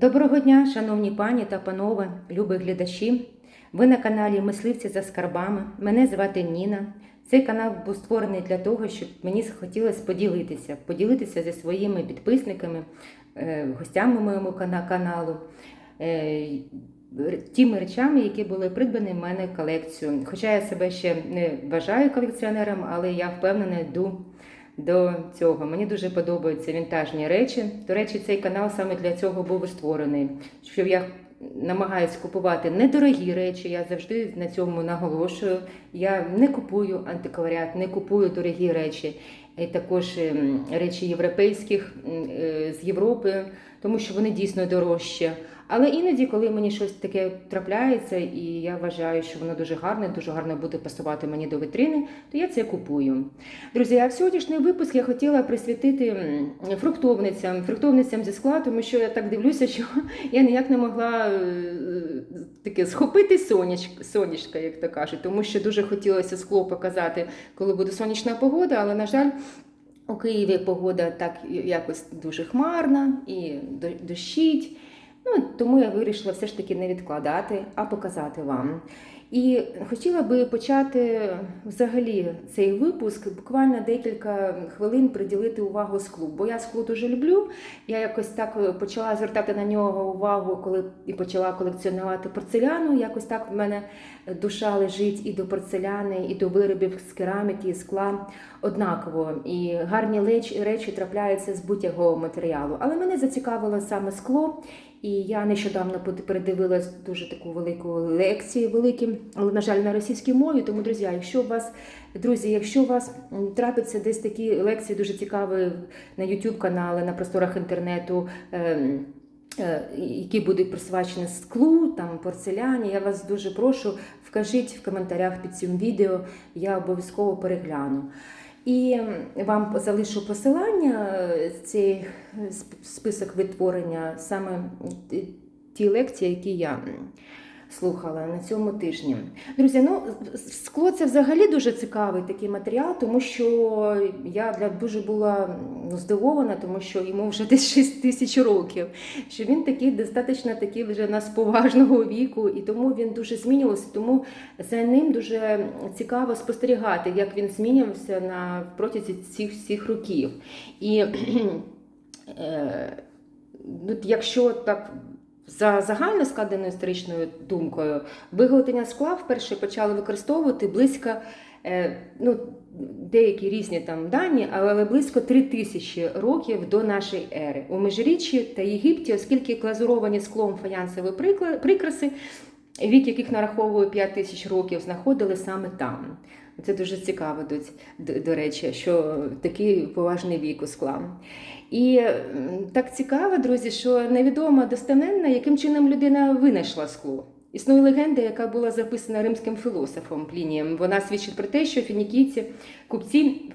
Доброго дня, шановні пані та панове, любі глядачі. Ви на каналі Мисливці за скарбами. Мене звати Ніна. Цей канал був створений для того, щоб мені захотілося поділитися, поділитися зі своїми підписниками, е, гостями моєму каналу, е, тими речами, які були придбані в мене в колекцію. Хоча я себе ще не вважаю колекціонером, але я впевнена йду до цього. Мені дуже подобаються вінтажні речі. До речі, цей канал саме для цього був створений. Що я намагаюся купувати недорогі речі. Я завжди на цьому наголошую. Я не купую антикваріат, не купую дорогі речі. І також ем, речі європейських е, з Європи, тому що вони дійсно дорожчі. Але іноді, коли мені щось таке трапляється, і я вважаю, що воно дуже гарне, дуже гарно буде пасувати мені до вітрини, то я це купую. Друзі, а в сьогоднішній випуск я хотіла присвятити фруктовницям, фруктовницям зі скла, тому що я так дивлюся, що я ніяк не могла е, таке схопити сонячка, сонячка, як то кажуть, тому що дуже хотілося скло показати, коли буде сонячна погода, але, на жаль, у Києві погода так якось дуже хмарна і дощить. Ну, тому я вирішила все ж таки не відкладати, а показати вам. І хотіла би почати взагалі цей випуск буквально декілька хвилин приділити увагу склу. Бо я скло дуже люблю. Я якось так почала звертати на нього увагу, коли і почала колекціонувати порцеляну. Якось так в мене душа лежить і до порцеляни, і до виробів з кераміки, і скла однаково. І гарні речі трапляються з будь-якого матеріалу. Але мене зацікавило саме скло. І я нещодавно передивилась дуже таку велику лекцію, великі, але на жаль, на російській мові. Тому, друзі, якщо у вас, друзі, якщо у вас трапиться десь такі лекції дуже цікаві на YouTube канали, на просторах інтернету. ем, е, які будуть присвячені склу, там порцеляні. Я вас дуже прошу, вкажіть в коментарях під цим відео, я обов'язково перегляну. І вам залишу посилання е, цей е, сп- список витворення саме ті- лекції, які я слухала на цьому тижні. Друзі, ну скло це взагалі дуже цікавий такий матеріал, тому що я дуже була ну, здивована, тому що йому вже десь 6 тисяч років. Що він такий достатньо такий вже нас поважного віку, і тому він дуже змінювався. Тому за ним дуже цікаво спостерігати, як він змінювався на протязі цих всіх років. І е, ну, якщо так за загально складеною історичною думкою, виготовлення скла вперше почали використовувати близько, е, ну, деякі різні там дані, але близько 3000 років до нашої ери у Межиріччі та Єгипті, оскільки глазуровані склом фаянсові прикраси, вік яких нараховує 5 тисяч років, знаходили саме там. Це дуже цікаво, до, до, речі, що такий поважний вік у скла. І так цікаво, друзі, що невідомо достеменно, яким чином людина винайшла скло. Існує легенда, яка була записана римським філософом Плінієм. Вона свідчить про те, що фінікійці, купці,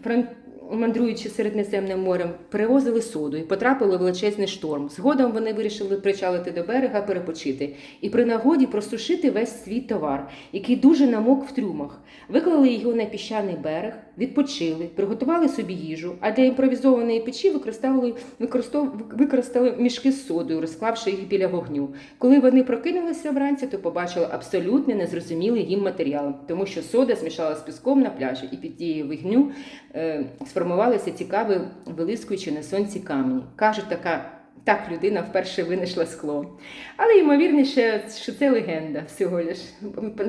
мандруючи Середнеземним морем, перевозили соду і потрапили в величезний шторм. Згодом вони вирішили причалити до берега, перепочити і при нагоді просушити весь свій товар, який дуже намок в трюмах. Виклали його на піщаний берег, відпочили, приготували собі їжу, а для імпровізованої печі використов, використали мішки з содою, розклавши їх біля вогню. Коли вони прокинулися вранці, то побачили абсолютно незрозумілий їм матеріал, тому що сода змішала з піском на пляжі, і під дією вогню е, сформувалися цікаві вилискуючі на сонці камені. Кажуть, така. Так людина вперше винайшла скло. Але ймовірніше, що це легенда всього лиш.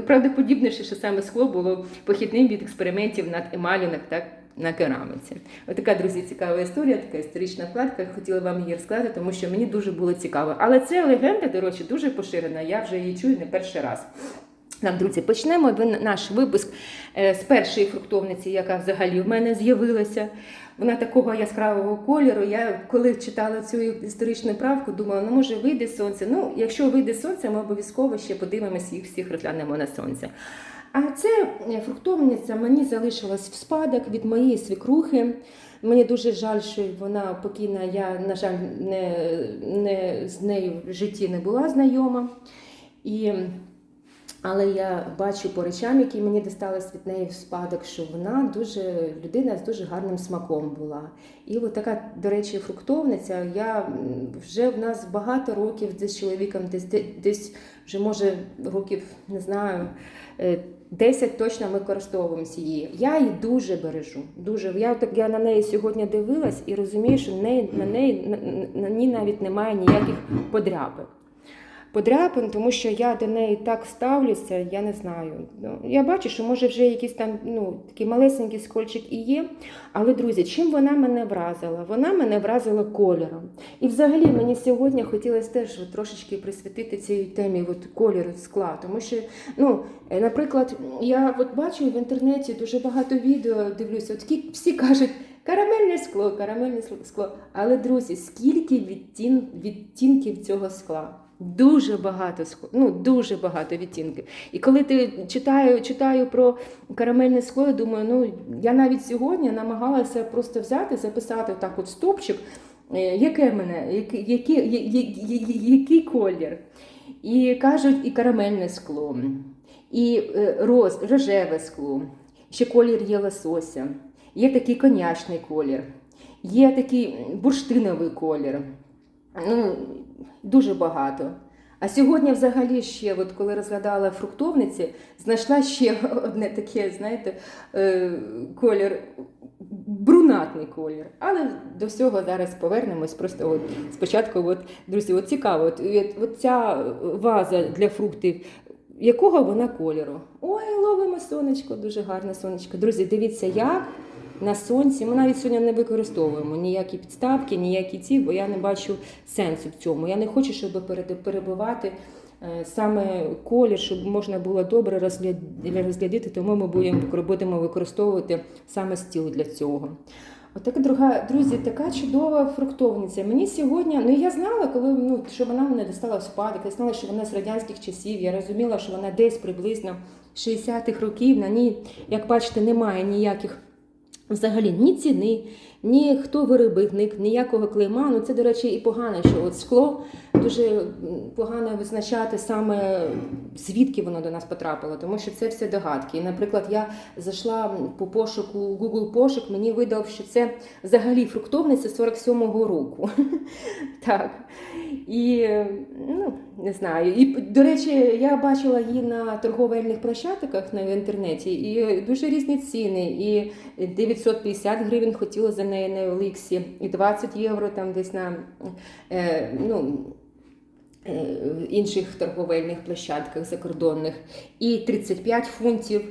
Правдоподібніше, що саме скло було похідним від експериментів над емалю на, так, на керамиці. Отака, друзі, цікава історія, така історична вкладка. Хотіла вам її розказати, тому що мені дуже було цікаво. Але ця легенда, до речі, дуже поширена. Я вже її чую не перший раз. Так, друзі, почнемо наш випуск е, з першої фруктовниці, яка взагалі в мене з'явилася. Вона такого яскравого кольору. Я коли читала цю історичну правку, думала, ну може вийде сонце. Ну, якщо вийде сонце, ми обов'язково ще подивимося їх всіх розглянемо на сонце. А це е, фруктовниця мені залишилась в спадок від моєї свікрухи. Мені дуже жаль, що вона покійна. Я, на жаль, не, не з нею в житті не була знайома. І Але я бачу по речам, які мені дістались від неї в спадок, що вона дуже людина з дуже гарним смаком була. І от така, до речі, фруктовниця. Я вже в нас багато років десь з чоловіком, десь десь вже може років не знаю. е, 10 точно ми користовуємося її. Я її дуже бережу. Дуже я так я на неї сьогодні дивилась і розумію, що неї на неї на, ній навіть немає ніяких подряпин. Подряпин, тому що я до неї так ставлюся, я не знаю. Ну, я бачу, що може вже якийсь там ну, такий малесенький скольчик і є. Але, друзі, чим вона мене вразила? Вона мене вразила кольором. І взагалі мені сьогодні хотілося теж трошечки присвятити цій темі от, кольору скла. Тому що, ну, е, наприклад, я от бачу в інтернеті дуже багато відео дивлюся, от всі кажуть. Карамельне скло, карамельне скло. Але, друзі, скільки відтін, відтінків цього скла? Дуже багато ну дуже багато відтінків. І коли ти читаю, читаю про карамельне скло, я думаю, ну я навіть сьогодні намагалася просто взяти, записати так от стопчик, е, яке мене, який, який, колір. І кажуть, і карамельне скло, і е, роз, рожеве скло, ще колір є лосося, є такий конячний колір, є такий бурштиновий колір. Ну, дуже багато. А сьогодні, взагалі, ще, от коли розглядала фруктовниці, знайшла ще одне таке, знаєте, е, колір, брунатний колір. Але до всього зараз повернемось. Просто от спочатку, от, друзі, от цікаво, от, от, от ця ваза для фруктів. Якого вона кольору? Ой, ловимо сонечко, дуже гарне сонечко. Друзі, дивіться, як на сонці. Ми навіть сьогодні не використовуємо ніякі підставки, ніякі ці, бо я не бачу сенсу в цьому. Я не хочу, щоб перебивати е, саме колір, щоб можна було добре розгляд- розглядати, тому ми будемо, будемо використовувати саме стіл для цього. Отака друга, друзі, така чудова фруктовниця. Мені сьогодні, ну я знала, коли ну, що вона мене достала в спадок, я знала, що вона з радянських часів. Я розуміла, що вона десь приблизно 60-х років. На ній, як бачите, немає ніяких взагалі ні ціни, ні хто ніякого клейма. Ну це, до речі, і погано, що от скло дуже погано визначати саме звідки воно до нас потрапило, тому що це все догадки. І, наприклад, я зайшла по пошуку Google пошук, мені видав, що це взагалі фруктовниця 47-го року. Так. І ну, не знаю. І, до речі, я бачила її на торговельних площадках на інтернеті, і дуже різні ціни. І 950 гривень хотіла за неї на Оліксі, і 20 євро там десь на е, ну, е, інших торговельних площадках закордонних, і 35 фунтів.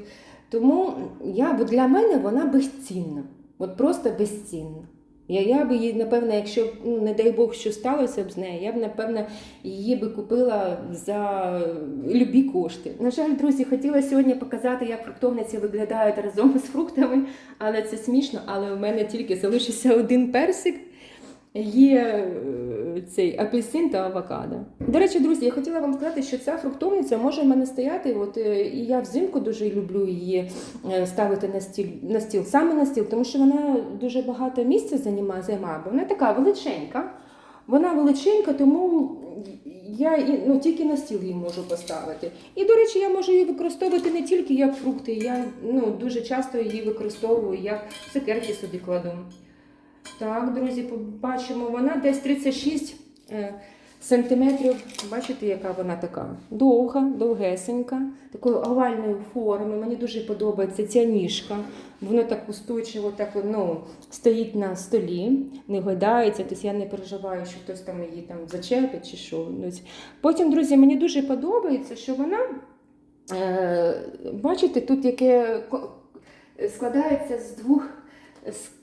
Тому я, для мене вона безцінна. От просто безцінна. Я, я би її, напевно, якщо б, ну, не дай Бог, що сталося б з нею, я б, напевно, її би купила за любі кошти. На жаль, друзі, хотіла сьогодні показати, як фруктовниці виглядають разом з фруктами, але це смішно. Але в мене тільки залишився один персик. Є цей апельсин та авокадо. До речі, друзі, я хотіла вам сказати, що ця фруктовниця може в мене стояти. От е, і я взимку дуже люблю її е, ставити на стіл на стіл, саме на стіл, тому що вона дуже багато місця займає, займає, бо вона така величенька. Вона величенька, тому я ну, тільки на стіл її можу поставити. І, до речі, я можу її використовувати не тільки як фрукти, я ну, дуже часто її використовую як цукерки собі кладу. Так, друзі, побачимо, вона десь 36 е, сантиметрів. Бачите, яка вона така? Довга, довгесенька, такої овальної форми. Мені дуже подобається ця ніжка. Воно так устойчиво так, ну, стоїть на столі, не гойдається, тобто я не переживаю, що хтось там її там зачепить чи що. Ну, Потім, друзі, мені дуже подобається, що вона, е, бачите, тут яке складається з двох.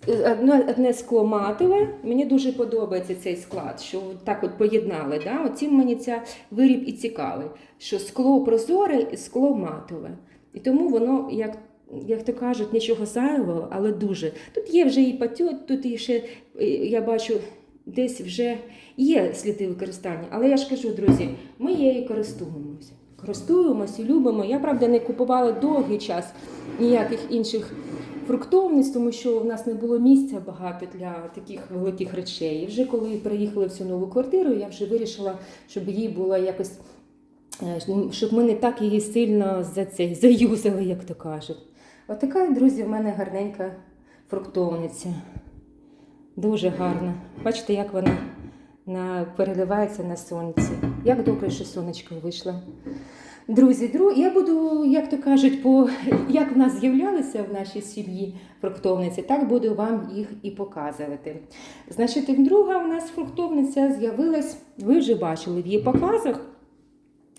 Одне, одне скло матове. Мені дуже подобається цей склад, що так от поєднали. Да? Оцім мені ця виріб і цікавий, що скло прозоре і скло матове. І тому воно, як, як то кажуть, нічого зайвого, але дуже. Тут є вже і патьот, тут і ще, е, я бачу, десь вже є сліди використання. Але я ж кажу, друзі, ми її користуємося. Користуємося і любимо. Я, правда, не купувала довгий час ніяких інших фруктовниць, тому що в нас не було місця багато для таких великих речей. І вже коли приїхали в цю нову квартиру, я вже вирішила, щоб їй було якось е, щоб ми не так її сильно за цей, заюзали, як то кажуть. Отака, друзі, в мене гарненька фруктовниця. Дуже гарна. Бачите, як вона переливається на сонці. Як добре, що сонечко вийшло. Друзі, дру, я буду, як то кажуть, по як в нас з'являлися в нашій сім'ї фруктовниці, так буду вам їх і показувати. Значить, друга у нас фруктовниця з'явилась, ви вже бачили в її показах.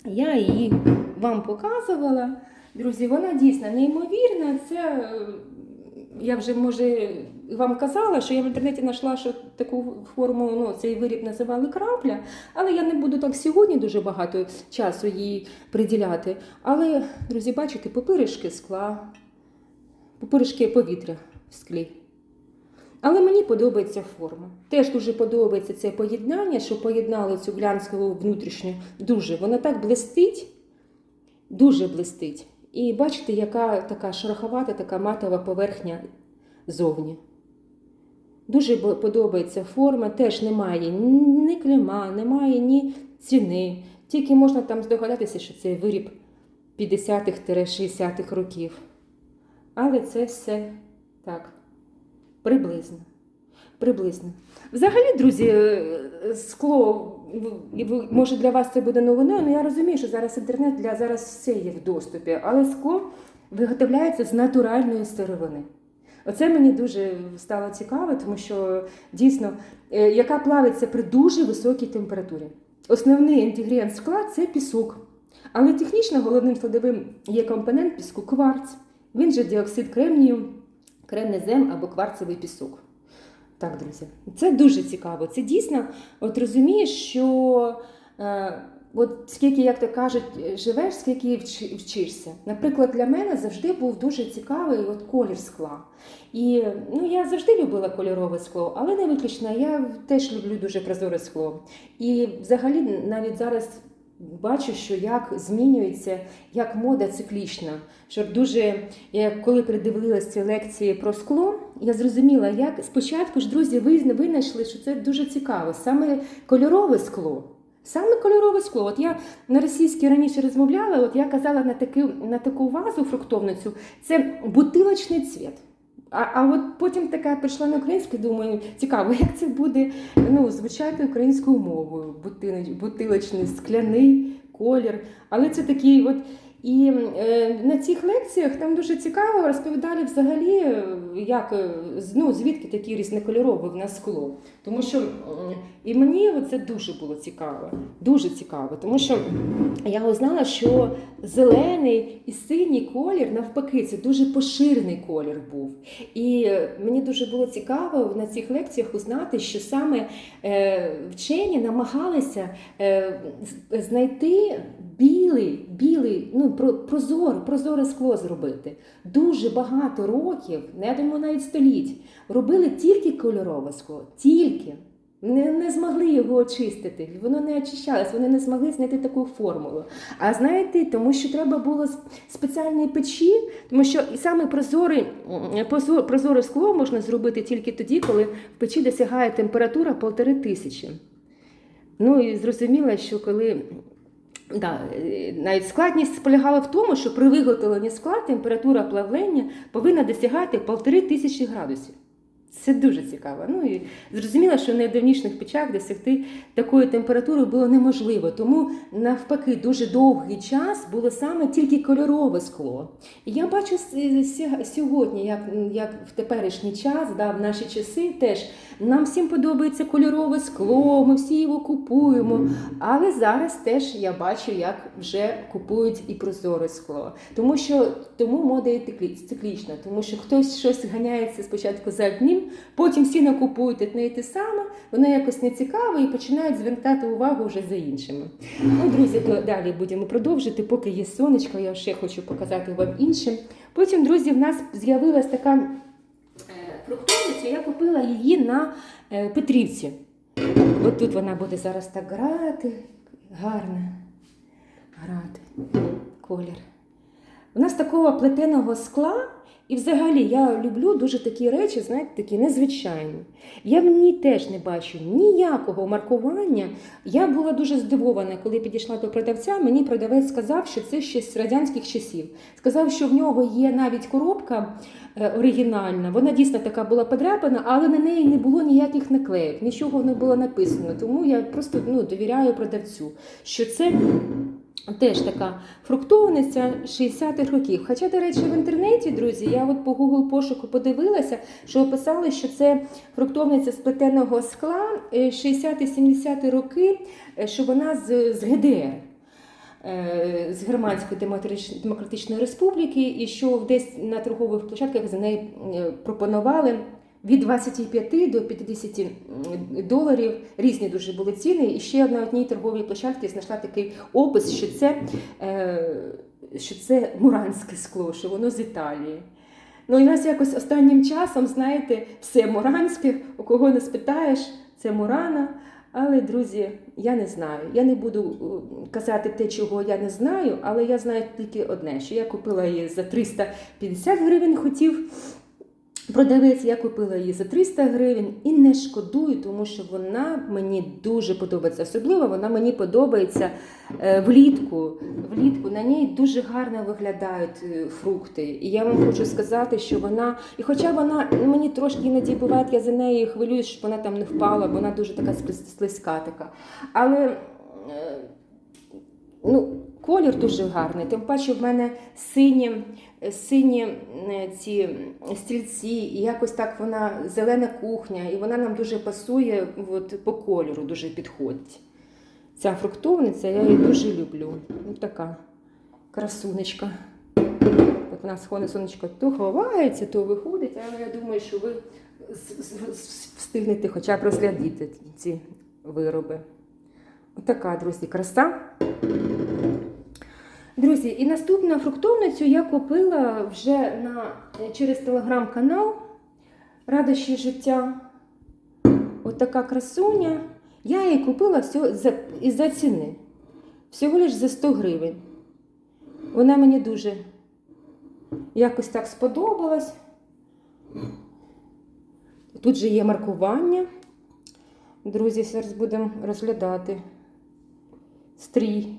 Я її вам показувала. Друзі, вона дійсно неймовірна. Це е, я вже може вам казала, що я в інтернеті знайшла, що таку форму, ну, цей виріб називали крапля, але я не буду так сьогодні дуже багато часу їй приділяти. Але, друзі, бачите, папиришки скла, папиришки повітря в склі. Але мені подобається форма. Теж дуже подобається це поєднання, що поєднали цю глянцеву внутрішню. Дуже. Вона так блистить, дуже блистить. І бачите, яка така шероховата, така матова поверхня зовні. Дуже подобається форма, теж немає ні клейма, немає ні ціни. Тільки можна там здогадатися, що це виріб 50-х-60-х років. Але це все так, приблизно. Приблизно. Взагалі, друзі, е, скло, може для вас це буде новиною, але я розумію, що зараз інтернет для зараз все є в доступі, але скло виготовляється з натуральної сировини. Оце мені дуже стало цікаво, тому що дійсно, е, яка плавиться при дуже високій температурі. Основний інгредієнт скла це пісок. Але технічно головним складовим є компонент піску кварц. Він же діоксид кремнію, кремнезем або кварцевий пісок. Так, друзі, це дуже цікаво. Це дійсно, от розумієш, що е, от скільки, як то кажуть, живеш, скільки вчишся. Наприклад, для мене завжди був дуже цікавий от колір скла. І ну, я завжди любила кольорове скло, але не виключно. Я теж люблю дуже прозоре скло. І взагалі навіть зараз. Бачу, що як змінюється, як мода циклічна. Що дуже, я коли передивилася ці лекції про скло, я зрозуміла, як спочатку ж друзі ви винайшли, що це дуже цікаво. Саме кольорове скло. Саме кольорове скло. От я на російській раніше розмовляла, от я казала на таку, на таку вазу фруктовницю, це бутилочний цвіт. А, а от потім така прийшла на українську, думаю, цікаво, як це буде ну, звучати українською мовою. Бутилочний, скляний колір. Але це такий от. І е, на цих лекціях там дуже цікаво розповідали взагалі, е, як, е, ну, звідки такі різнокольорові в нас скло. Тому що і мені це дуже було цікаво, дуже цікаво, тому що я узнала, що зелений і синій колір, навпаки, це дуже поширений колір був. І мені дуже було цікаво на цих лекціях узнати, що саме вчені намагалися знайти білий, білий, ну про- прозоре, прозоре скло зробити. Дуже багато років, я думаю, навіть століть, робили тільки кольорове скло, тільки. Не, не змогли його очистити, воно не очищалось, вони не змогли знайти таку формулу. А знаєте, тому що треба було спеціальні печі, тому що саме прозорий, м, прозор- прозоре скло можна зробити тільки тоді, коли в печі досягає температура полтори тисячі. Ну і зрозуміло, що коли Да, е, навіть складність полягала в тому, що при виготовленні скла температура плавлення повинна досягати полтори тисячі градусів. Це дуже цікаво. Ну і зрозуміло, що в найдавніших печах досягти такої температури було неможливо. Тому навпаки, дуже довгий час було саме тільки кольорове скло. І я бачу сьогодні, як, як в теперішній час, да, в наші часи теж нам всім подобається кольорове скло, ми всі його купуємо. Але зараз теж я бачу, як вже купують і прозоре скло. Тому що тому мода циклі- циклічна, тому що хтось щось ганяється спочатку за одним, потім всі накупують одне і те саме, воно якось не цікаво і починають звертати увагу вже за іншими. Ну, друзі, то далі будемо продовжити, поки є сонечко, я ще хочу показати вам іншим. Потім, друзі, в нас з'явилась така е, фруктовниця, я купила її на е, Петрівці. От тут вона буде зараз так грати, гарно грати колір. У нас такого плетеного скла І взагалі я люблю дуже такі речі, знаєте, такі незвичайні. Я в ній теж не бачу ніякого маркування. Я була дуже здивована, коли підійшла до продавця. Мені продавець сказав, що це ще з радянських часів. Сказав, що в нього є навіть коробка е, оригінальна. Вона дійсно така була подряпана, але на неї не було ніяких наклеїв, нічого не було написано. Тому я просто ну, довіряю продавцю, що це. Теж така фруктовниця 60-х років. Хоча, до речі, в інтернеті, друзі, я от по Google пошуку подивилася, що описали, що це фруктовниця з плетеного скла е, 60-70 роки, е, що вона з, з ГДР. е, З Германської Демократичної Республіки, і що десь на торгових площадках за неї е, пропонували від 25 до 50 доларів. Різні дуже були ціни. І ще на одній торговій площадці знайшла такий опис, що це, е, що це муранське скло, що воно з Італії. Ну і нас якось останнім часом, знаєте, все муранське, у кого не спитаєш, це мурана. Але, друзі, я не знаю. Я не буду е, казати те, чого я не знаю, але я знаю тільки одне, що я купила її за 350 гривень, хотів продавець, я купила її за 300 гривень і не шкодую, тому що вона мені дуже подобається. Особливо вона мені подобається е, влітку. Влітку на ній дуже гарно виглядають е, фрукти. І я вам хочу сказати, що вона, і хоча вона мені трошки іноді буває, я за нею хвилююсь, щоб вона там не впала, бо вона дуже така слиз- слизька така. Але е, ну, колір дуже гарний. Тим паче в мене сині, сині е, ці стільці, і якось так вона зелена кухня, і вона нам дуже пасує от, по кольору, дуже підходить. Ця фруктовниця, я її дуже люблю. Така красунечка. От у нас сонечко то ховається, то виходить, але я думаю, що ви встигнете хоча б розглядіти ці вироби. Отака, друзі, краса. Друзі, і наступну фруктовницю я купила вже на, через телеграм-канал Радощі життя. Отака красуня. Я її купила за, із-за ціни. Всього лиш за 100 гривень. Вона мені дуже якось так сподобалась. Тут же є маркування. Друзі, зараз будемо розглядати. Стрій.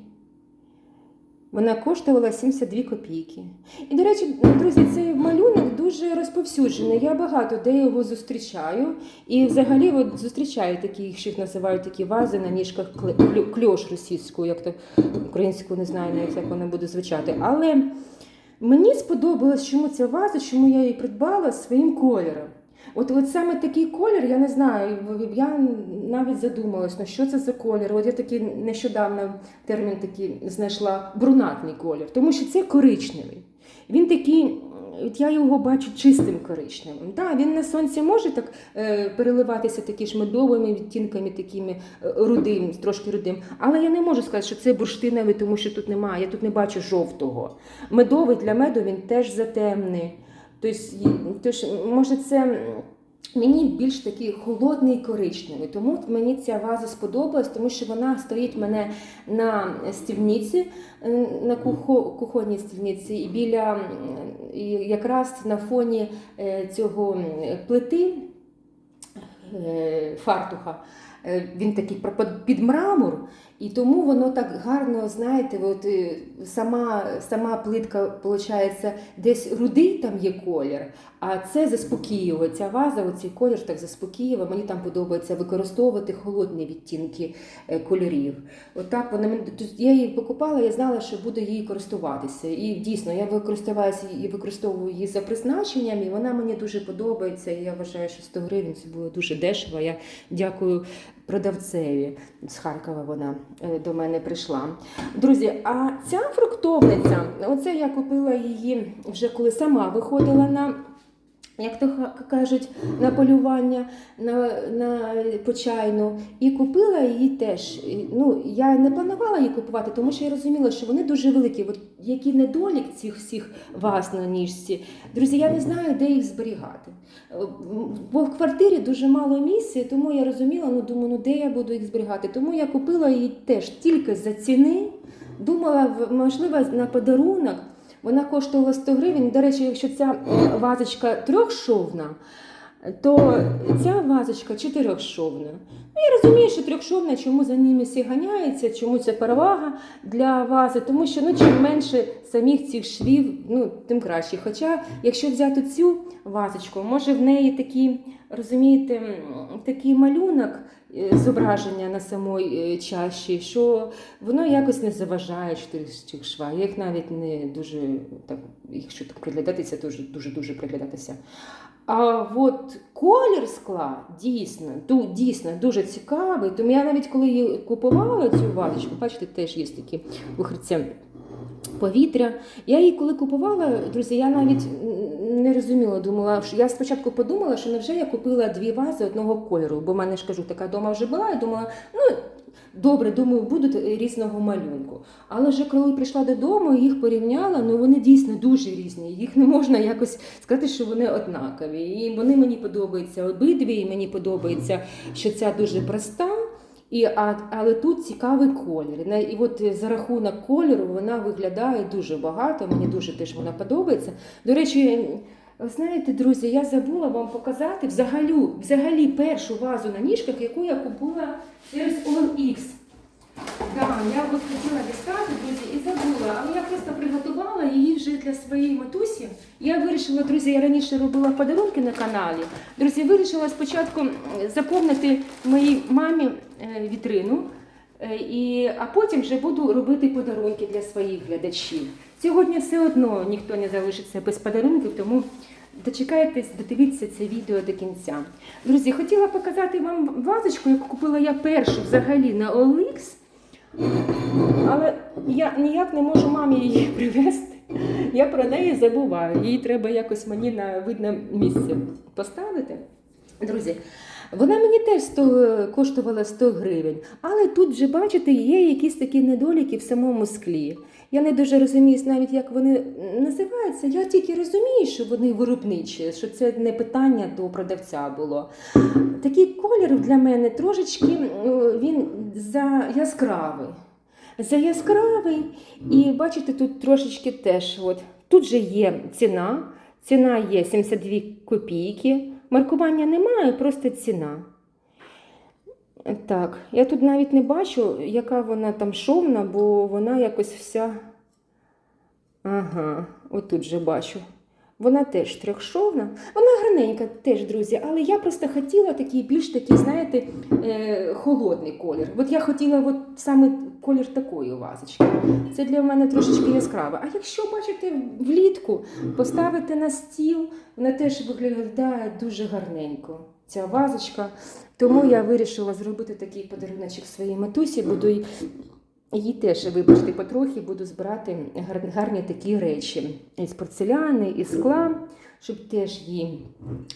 Вона коштувала 72 копійки. І, до речі, друзі, цей малюнок дуже розповсюджений. Я багато де його зустрічаю. І взагалі от, зустрічаю такі, їх їх називають такі вази на ніжках кльош російською, як то українською не знаю навіть, як вона буде звучати. Але мені сподобалось, чому ця ваза, чому я її придбала своїм кольором. От, от саме такий колір, я не знаю, я навіть задумалась, ну що це за колір. От я такий нещодавно термін такий знайшла брунатний колір, тому що це коричневий. Він такий, от я його бачу чистим коричневим. Да, він на сонці може так е, переливатися такі ж медовими відтінками, такими е, рудим, трошки рудим. Але я не можу сказати, що це бурштиновий, тому що тут немає, я тут не бачу жовтого. Медовий для меду він теж затемний. Тож, може, це мені більш такий холодний коричневий. Тому мені ця ваза сподобалась, тому що вона стоїть мене на стільниці, на кухо- кухонній стільниці, і біля і якраз на фоні е, цього плити е, фартуха. Е, Він такий під мрамор, і тому воно так гарно, знаєте, от е, сама, сама плитка, виходить, десь рудий там є колір, а це заспокіює. Ця ваза, оцей колір так заспокіює. Мені там подобається використовувати холодні відтінки е, кольорів. Отак вона мені тут я її покупала, я знала, що буду її користуватися. І дійсно я використовуюся і використовую її за призначенням, і вона мені дуже подобається. І я вважаю, що 100 гривень це було дуже дешево. Я дякую продавцеві з Харкова. Вона до мене прийшла. Друзі, а ця фруктовниця, оце я купила її вже коли сама виходила на. Як то кажуть, на полювання на, на почайну. І купила її теж. Ну, я не планувала її купувати, тому що я розуміла, що вони дуже великі. От який недолік цих всіх ваз на ніжці. Друзі, я не знаю, де їх зберігати. Бо в квартирі дуже мало місця, тому я розуміла, ну думаю, ну де я буду їх зберігати. Тому я купила її теж тільки за ціни. Думала, можливо, на подарунок. Вона коштувала 100 гривень. До речі, якщо ця е, вазочка трьохшовна, то ця вазочка чотирьохшовна. Ну, я розумію, що трьохшовна, чому за ними всі ганяються, чому це перевага для вази, тому що ну, чим менше самих цих швів, ну, тим краще. Хоча, якщо взяти цю вазочку, може в неї такий, розумієте, такий малюнок е, зображення на самій е, чаші, що воно якось не заважає чотирьох шва. Їх навіть не дуже так, якщо так приглядатися, дуже дуже дуже приглядатися. А от колір скла дійсно, дійсно дуже цікавий. Тому я навіть коли її купувала цю вазочку, бачите, теж є такі вихрця повітря. Я її коли купувала, друзі, я навіть не розуміла, думала, що я спочатку подумала, що невже я купила дві вази одного кольору, бо в мене ж кажу, така дома вже була, і думала, ну. Добре, думаю, будуть різного малюнку. Але вже коли прийшла додому їх порівняла, ну вони дійсно дуже різні. Їх не можна якось сказати, що вони однакові. І вони мені подобаються обидві, і мені подобається, що ця дуже проста. І, а, але тут цікавий колір. І от за рахунок кольору вона виглядає дуже багато. Мені дуже теж вона подобається. До речі, знаєте, друзі, я забула вам показати взагалі, взагалі першу вазу на ніжках, яку я купила через OLX. Да, я от хотіла дістати, друзі, і забула, але я просто приготувала її вже для своєї матусі. Я вирішила, друзі, я раніше робила подарунки на каналі. Друзі, вирішила спочатку заповнити моїй мамі е, вітрину, і, а потім вже буду робити подарунки для своїх глядачів. Сьогодні все одно ніхто не залишиться без подарунків, тому дочекайтесь, додивіться це відео до кінця. Друзі, хотіла показати вам вазочку, яку купила я першу взагалі на OLX. Але я ніяк не можу мамі її привезти. Я про неї забуваю. Її треба якось мені на видне місце поставити. Друзі, вона мені теж 100, коштувала 100 гривень. Але тут вже, бачите, є якісь такі недоліки в самому склі. Я не дуже розумію навіть, як вони називаються. Я тільки розумію, що вони виробничі, що це не питання до продавця було. Такий колір для мене трошечки е, він за яскравий. За яскравий. І бачите, тут трошечки теж. От, тут же є ціна. Ціна є 72 копійки. Маркування немає, просто ціна. Так, я тут навіть не бачу, яка вона там шовна, бо вона якось вся. Ага, отут же бачу. Вона теж трьохшовна. Вона гарненька теж, друзі, але я просто хотіла такий більш такий, знаєте, е, холодний колір. От я хотіла от саме колір такої вазочки. Це для мене трошечки яскраве. А якщо бачите влітку, поставити на стіл, вона теж виглядає дуже гарненько. Ця вазочка. Тому я вирішила зробити такий подаруночок своїй матусі. Буду їй теж, вибачте, потрохи буду збирати гарні такі речі із порцеляни, із скла, щоб теж їй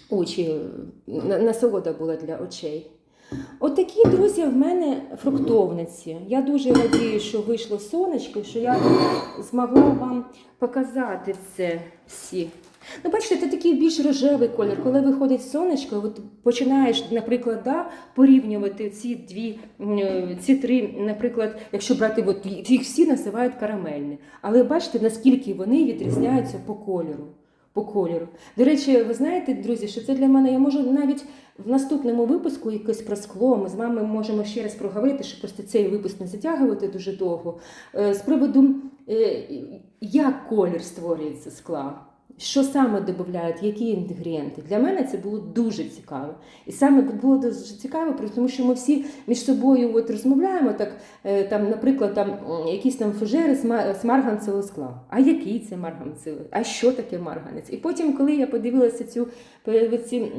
очі, насолода була для очей. Отакі, друзі, в мене фруктовниці. Я дуже радію, що вийшло сонечко, що я змогла вам показати це всі. Ну, бачите, це такий більш рожевий колір. Коли виходить сонечко, от починаєш, наприклад, да, порівнювати ці дві, ці три, наприклад, якщо брати, от, їх всі називають карамельні. Але бачите, наскільки вони відрізняються по кольору. По кольору. До речі, ви знаєте, друзі, що це для мене, я можу навіть в наступному випуску якось про скло. Ми з вами можемо ще раз проговорити, щоб просто цей випуск не затягувати дуже довго. Е, З приводу, е, як колір створюється скла. Що саме додають, які інгредієнти? Для мене це було дуже цікаво. І саме було дуже цікаво, тому що ми всі між собою от розмовляємо, так, е, там, наприклад, там, якісь там фужери з марганцевого скла. А який це марганцевий? А що таке марганець? І потім, коли я подивилася цю пе- ці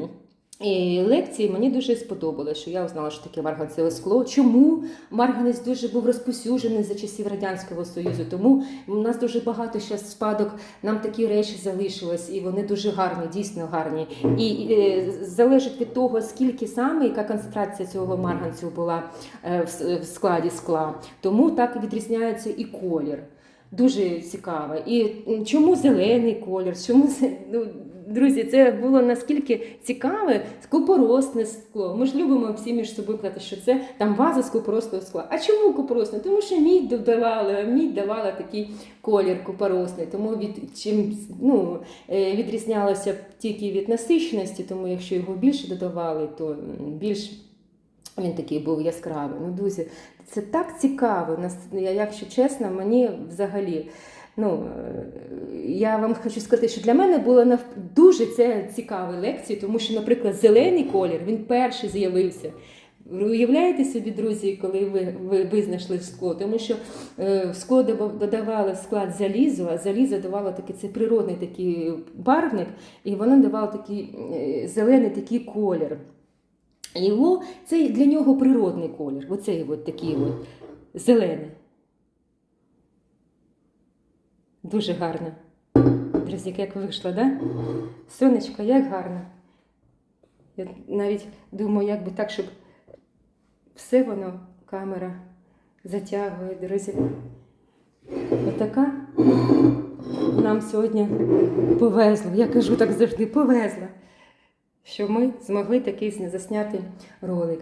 і лекції, мені дуже сподобалося, що я узнала, що таке марганцеве скло. Чому марганець дуже був розпосюджений за часів Радянського Союзу? Тому у нас дуже багато ще спадок, нам такі речі залишилось, і вони дуже гарні, дійсно гарні. І е, залежить від того, скільки саме, яка концентрація цього марганцю була е, в, в складі скла. Тому так відрізняється і колір. Дуже цікаво. І чому зелений колір? Чому ну, друзі, це було наскільки цікаве скупоросне скло. Ми ж любимо всі між собою казати, що це там ваза з купоросного скла. А чому купоросне? Тому що мідь додавала, мідь давала такий колір купоросний. Тому від чим ну, е, відрізнялося тільки від насиченості, тому якщо його більше додавали, то більш він такий був яскравий. Ну, друзі, це так цікаво. Якщо чесно, мені взагалі. Ну, е, я вам хочу сказати, що для мене було дуже це цікаві лекції, тому що, наприклад, зелений колір він перший з'явився. Ви уявляєте собі, друзі, коли ви, ви, ви скло? Тому що е, в скло додавали в склад залізо, а залізо давало такий це природний такий барвник, і воно давало такий е, зелений такий колір. Його, це для нього природний колір. Оцей от такий от зелений. Дуже гарно. Друзі, як вийшло, да? Сонечко, як гарно. Я навіть думаю, як би так, щоб все воно камера затягує, друзі. Отака нам сьогодні повезло. Я кажу так завжди, повезло що ми змогли такий засняти ролик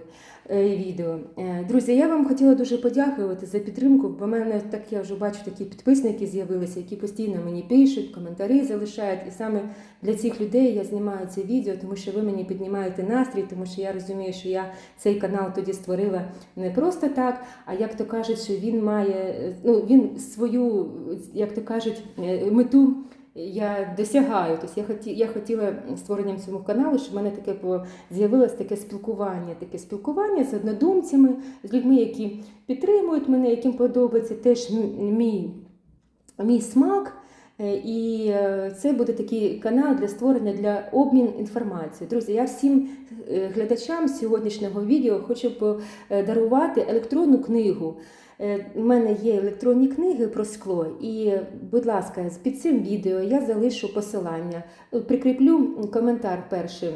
е, відео. Е, Друзі, я вам хотіла дуже подякувати за підтримку, бо в мене так я вже бачу такі підписники з'явилися, які постійно мені пишуть, коментарі залишають. І саме для цих людей я знімаю це відео, тому що ви мені піднімаєте настрій, тому що я розумію, що я цей канал тоді створила не просто так, а як то кажуть, що він має е, ну він свою, як то кажуть, мету я досягаю. Тобто я хоті, я хотіла створенням цього каналу, щоб в мене таке з'явилось таке спілкування, таке спілкування з однодумцями, з людьми, які підтримують мене, яким подобається теж мій, мій смак. Е, І е, це буде такий канал для створення для обмін інформацією. Друзі, я всім е, глядачам сьогоднішнього відео хочу подарувати електронну книгу. Е, У мене є електронні книги про скло, і, будь ласка, під цим відео я залишу посилання, прикріплю коментар перший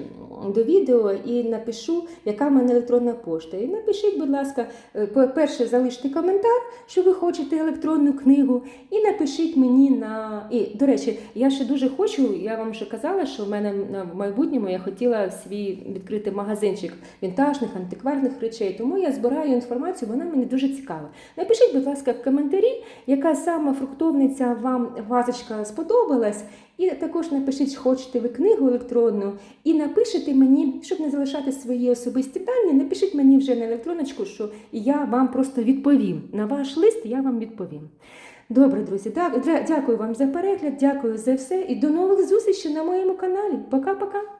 до відео і напишу, яка в мене електронна пошта. І напишіть, будь ласка, е, перше, залиште коментар, що ви хочете електронну книгу, і напишіть мені на. І, до речі, я ще дуже хочу, я вам вже казала, що в мене в майбутньому я хотіла свій відкрити магазинчик вінтажних, антикварних речей. Тому я збираю інформацію, вона мені дуже цікава. Напишіть, будь ласка, в коментарі, яка саме фруктовниця вам вазочка сподобалась. І також напишіть, хочете ви книгу електронну, і напишіть мені, щоб не залишати свої особисті дані, напишіть мені вже на електроночку, що я вам просто відповім. На ваш лист я вам відповім. Добре, друзі, дякую вам за перегляд, дякую за все і до нових зустрічей на моєму каналі. Пока-пока.